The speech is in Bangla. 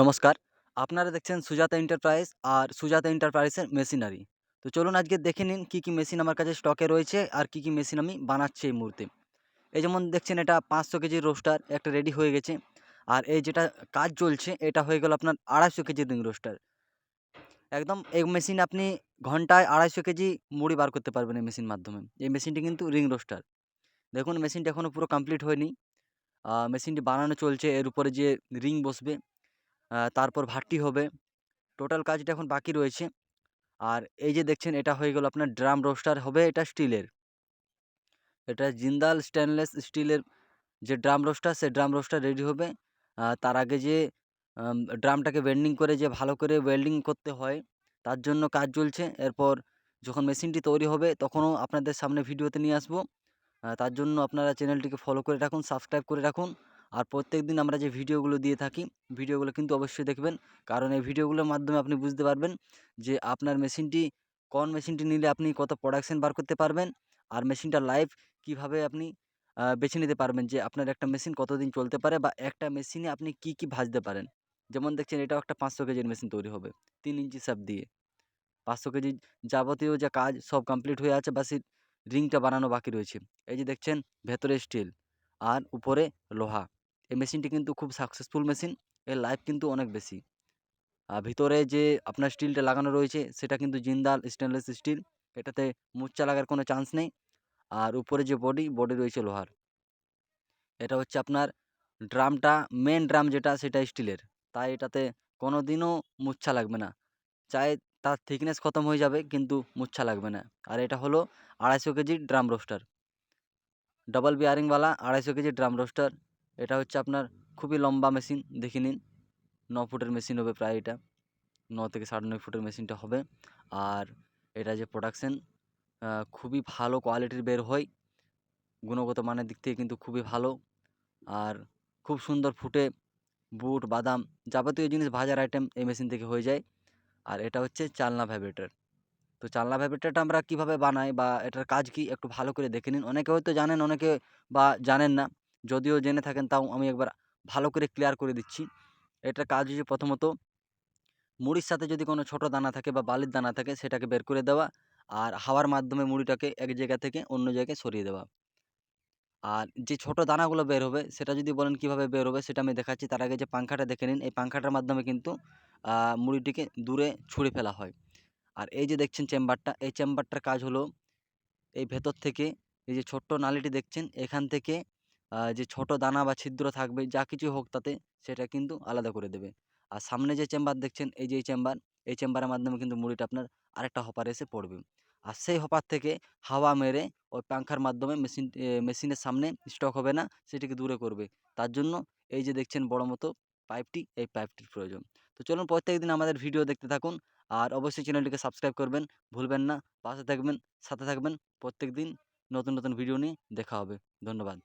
নমস্কার। আপনারা দেখছেন সুজাতা এন্টারপ্রাইজ আর সুজাতা এন্টারপ্রাইজের মেশিনারি। তো চলুন আজকে দেখে নিন কী কী মেশিন আমার কাছে স্টকে রয়েছে আর কী কী মেশিন আমি বানাচ্ছি এই মুহূর্তে। এই যেমন দেখছেন এটা পাঁচশো কেজির রোস্টার, একটা রেডি হয়ে গেছে। আর এই যেটা কাজ চলছে, এটা হয়ে গেল আপনার আড়াইশো কেজির রিং রোস্টার। একদম এই মেশিন আপনি ঘন্টায় আড়াইশো কেজি মুড়ি বার করতে পারবেন এই মেশিন মাধ্যমে। এই মেশিনটি কিন্তু রিং রোস্টার। দেখুন মেশিনটা এখনও পুরো কমপ্লিট হয়নি। মেশিনটি বানানো চলছে, এর উপরে যে রিং বসবে তারপর ভাট্টি হবে। টোটাল কাজটা এখন বাকি রয়েছে। আর এই যে দেখছেন, এটা হয়ে গেল আপনার ড্রাম রোস্টার, হবে এটা স্টিলের। এটা জিন্দাল স্টেনলেস স্টিলের যে ড্রাম রোস্টার, সে ড্রাম রোস্টার রেডি হবে। তার আগে যে ড্রামটাকে বেন্ডিং করে যে ভালো করে ওয়েল্ডিং করতে হয়, তার জন্য কাজ চলছে। এরপর যখন মেশিনটি তৈরি হবে, তখনও আপনাদের সামনে ভিডিওতে নিয়ে আসব। তার জন্য আপনারা চ্যানেলটিকে ফলো করে রাখুন সাবস্ক্রাইব করে রাখুন। আর প্রত্যেক দিন আমরা যে ভিডিওগুলো দিয়ে থাকি, ভিডিওগুলো কিন্তু অবশ্যই দেখবেন। কারণ এই ভিডিওগুলোর মাধ্যমে আপনি বুঝতে পারবেন যে আপনার মেশিনটি, কোন মেশিনটি নিলে আপনি কত প্রোডাকশান বার করতে পারবেন আর মেশিনটা লাইভ কীভাবে আপনি বেছে নিতে পারবেন যে আপনার একটা মেশিন কতদিন চলতে পারে বা একটা মেশিনে আপনি কি কি ভাজতে পারেন। যেমন দেখছেন এটাও একটা পাঁচশো কেজির মেশিন তৈরি হবে, তিন ইঞ্চি সাপ দিয়ে। পাঁচশো কেজি যাবতীয় যে কাজ সব কমপ্লিট হয়ে আছে, বাসি রিংটা বানানো বাকি রয়েছে। এই যে দেখছেন ভেতরে স্টিল আর উপরে লোহা। এই মেশিনটি কিন্তু খুব সাকসেসফুল মেশিন এর লাইফ কিন্তু অনেক বেশি। আর ভিতরে যে আপনার স্টিলটা লাগানো রয়েছে, সেটা কিন্তু জিন্দাল স্টেনলেস স্টিল এটাতে মুচ্চা লাগার কোনো চান্স নেই। আর উপরে যে বডি বডি রয়েছে লোহার। এটা হচ্ছে আপনার ড্রামটা মেন ড্রাম যেটা, সেটা স্টিলের। তাই এটাতে কোনো দিনও মুচ্ছা লাগবে না। চাই তার থিকনেস খতম হয়ে যাবে, কিন্তু মুচ্ছা লাগবে না। আর এটা হলো আড়াইশো কেজি ড্রাম রোস্টার ডবল বিয়ারিংওয়ালা আড়াইশো কেজি ড্রাম রোস্টার এটা হচ্ছে আপনার খুবই লম্বা মেশিন, দেখে নিন। ন ফুটের মেশিন হবে প্রায় এটা। ন থেকে সাড়ে নয় ফুটের মেশিনটা হবে। আর এটা যে প্রোডাকশান খুবই ভালো কোয়ালিটির বের হয়। গুণগত মানের দিক থেকে কিন্তু খুবই ভালো। আর খুব সুন্দর ফুটে বুট, বাদাম যাবতীয় জিনিস ভাজার আইটেম এই মেশিন থেকে হয়ে যায়। আর এটা হচ্ছে চালনা ভাইব্রেটর তো চালনা ভাইব্রেটরটা আমরা কীভাবে বানাই বা এটার কাজ কি, একটু ভালো করে দেখে নিন। অনেকে হয়তো জানেন, অনেকে বা জানেন না। যদিও জেনে থাকেন তাও আমি একবার ভালো করে ক্লিয়ার করে দিচ্ছি। এটার কাজ হচ্ছে প্রথমত, মুড়ির সাথে যদি কোনো ছোটো দানা থাকে বা বালির দানা থাকে সেটাকে বের করে দেওয়া আর হাওয়ার মাধ্যমে মুড়িটাকে এক জায়গা থেকে অন্য জায়গায় সরিয়ে দেওয়া। আর যে ছোটো দানাগুলো বের হবে সেটা যদি বলেন কীভাবে বের হবে সেটা আমি দেখাচ্ছি। তার আগে যে পাংখাটা দেখে নিন, এই পাংখাটার মাধ্যমে কিন্তু মুড়িটিকে দূরে ছুঁড়ে ফেলা হয়। আর এই যে দেখছেন চেম্বারটা, এই চেম্বারটার কাজ হলো, এই ভেতর থেকে এই যে ছোট্ট নালিটি দেখছেন, এখান থেকে যে ছোট দানা বা ছিদ্র থাকবে, যা কিছু হোক তাতে সেটা কিন্তু আলাদা করে দেবে। আর সামনে যে চেম্বার দেখছেন, এই যে চেম্বার, এই চেম্বারের মাধ্যমে কিন্তু মুড়িটা আপনার আরেকটা হপারে এসে পড়বে। আর সেই হপার থেকে হাওয়া মেরে ওই পাংখার মাধ্যমে মেশিন মেশিনের সামনে স্টক হবে না, সেটিকে দূরে করবে। তার জন্য এই যে দেখছেন বড় মতো পাইপটি এই পাইপটির প্রয়োজন। তো চলুন প্রত্যেক দিন আমাদের ভিডিও দেখতে থাকুন। আর অবশ্যই চ্যানেলটিকে সাবস্ক্রাইব করবেন। ভুলবেন না। পাশে থাকবেন, সাথে থাকবেন। প্রত্যেক দিন নতুন নতুন ভিডিও নিয়ে দেখা হবে। ধন্যবাদ।